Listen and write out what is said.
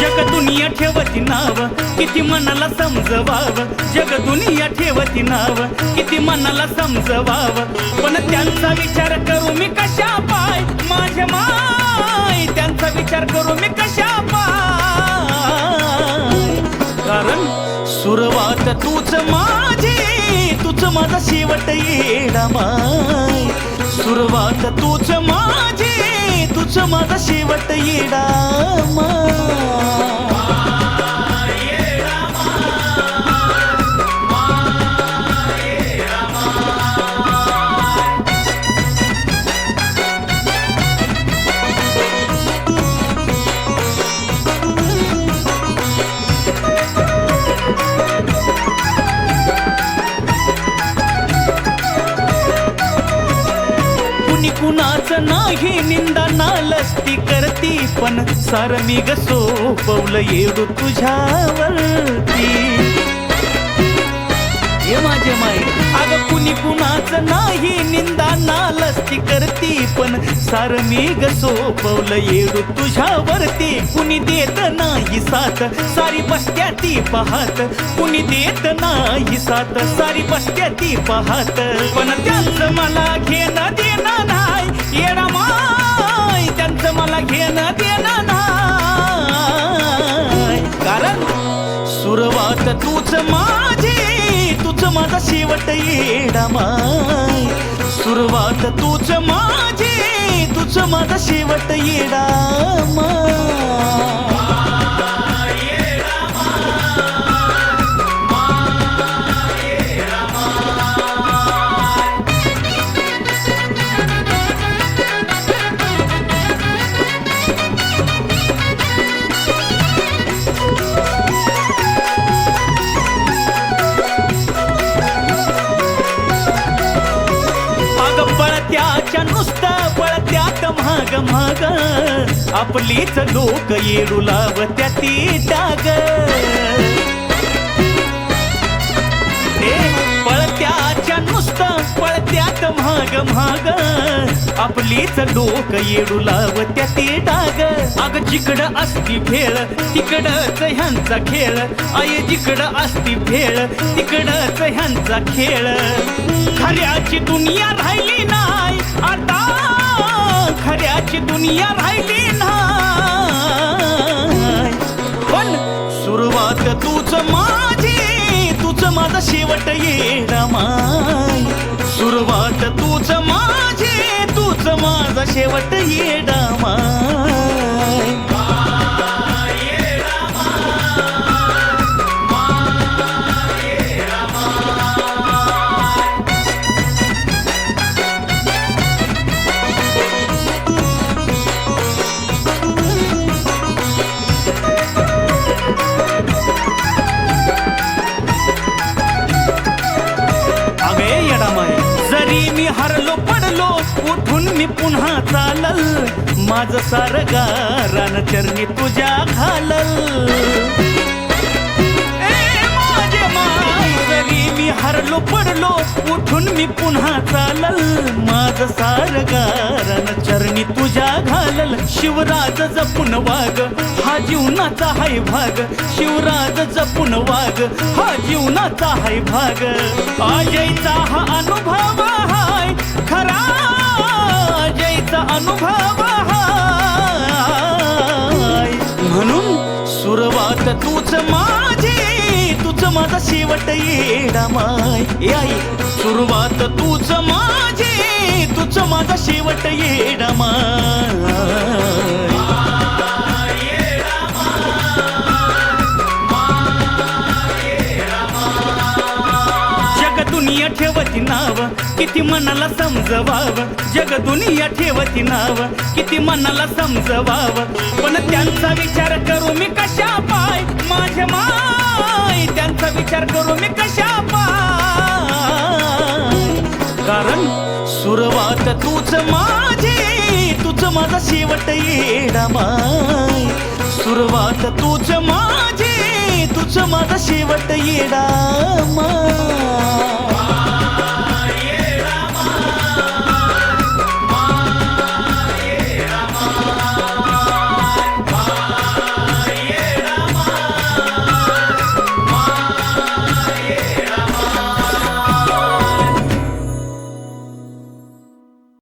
जग दुनिया ठेवती नाव किती मनाला समजवाव. जग दुनिया ठेवती नाव किती मनाला समजवाव. पण त्यांचा विचार करू मी कशा पाय माझ्या मा शेवट येडा माय. सुरुवात तूच माझी तूच माझा शेवट येडा माय. कुणी कुणाच नाही निंदा नालस्ती करती पण सार मी ग सोपवलं येऊ तुझ्यावरती. ये माझे माई अगं कुणी कुणाच नाही निंदा नालस्ती करती पण सार मी ग सोपवलं येऊ तुझ्यावरती. कुणी देत नाही साथ सारी बसत्या ती पाहत. कुणी देत नाही साथ सारी बसत्या ती पाहत. पण त्यांचं मला घेणं शेवट येडा माय. सुरुवात तूच माझी तूच माझा शेवट येडा माय. महाग महाग आपलीच लोक येडू लावत्या ती डाग. पळत्याच्या नुसतं पळत्यात महाग महाग आपलीच लोक येडू लावत्या ती डाग. अग जिकडं असती भेळ तिकडच ह्यांचा खेळ. आय जिकडं असती भेळ तिकडच ह्यांचा खेळ. खऱ्याची दुनिया राहिली नाही आता खऱ्याची दुनिया राहिली नाही. पण सुरुवात तूच माझी तूच माझा शेवट ये माय. सुरुवात तूच माझी तूच माझा शेवट ये माय. मी पुन्हा चालल. माझ सार गारान चरणी तुझ्या घालल मी हरलो पडलो उठून मी पुन्हा चालल. माझ सार गारान चरणी तुझ्या घालल. शिवराज जपून वाग हा जीवनाचा हाय भाग. शिवराज जपून वाग हा जीवनाचा हाय भाग. अजयचा हा अनुभव हाय खरा. जैसा अनुभव हाय. म्हणून सुरुवात तूच माझी तूच माझा शेवट येडा माय. आई सुरुवात तूच माझी तूच माझा शेवट येडा माय. ठेवती नाव किती मनाला समजवाव? जग दुनिया ठेवती नाव. किती मनाला समजवाव? पण त्यांचा विचार करू मी कशा पाय? माझ्या माय त्यांचा विचार करू मी कशा पाय? कारण सुरुवात तूच माझी तूच माझा शेवट येडा माय. सुरुवात तूच माझी तूच माझा शेवट येडा माय.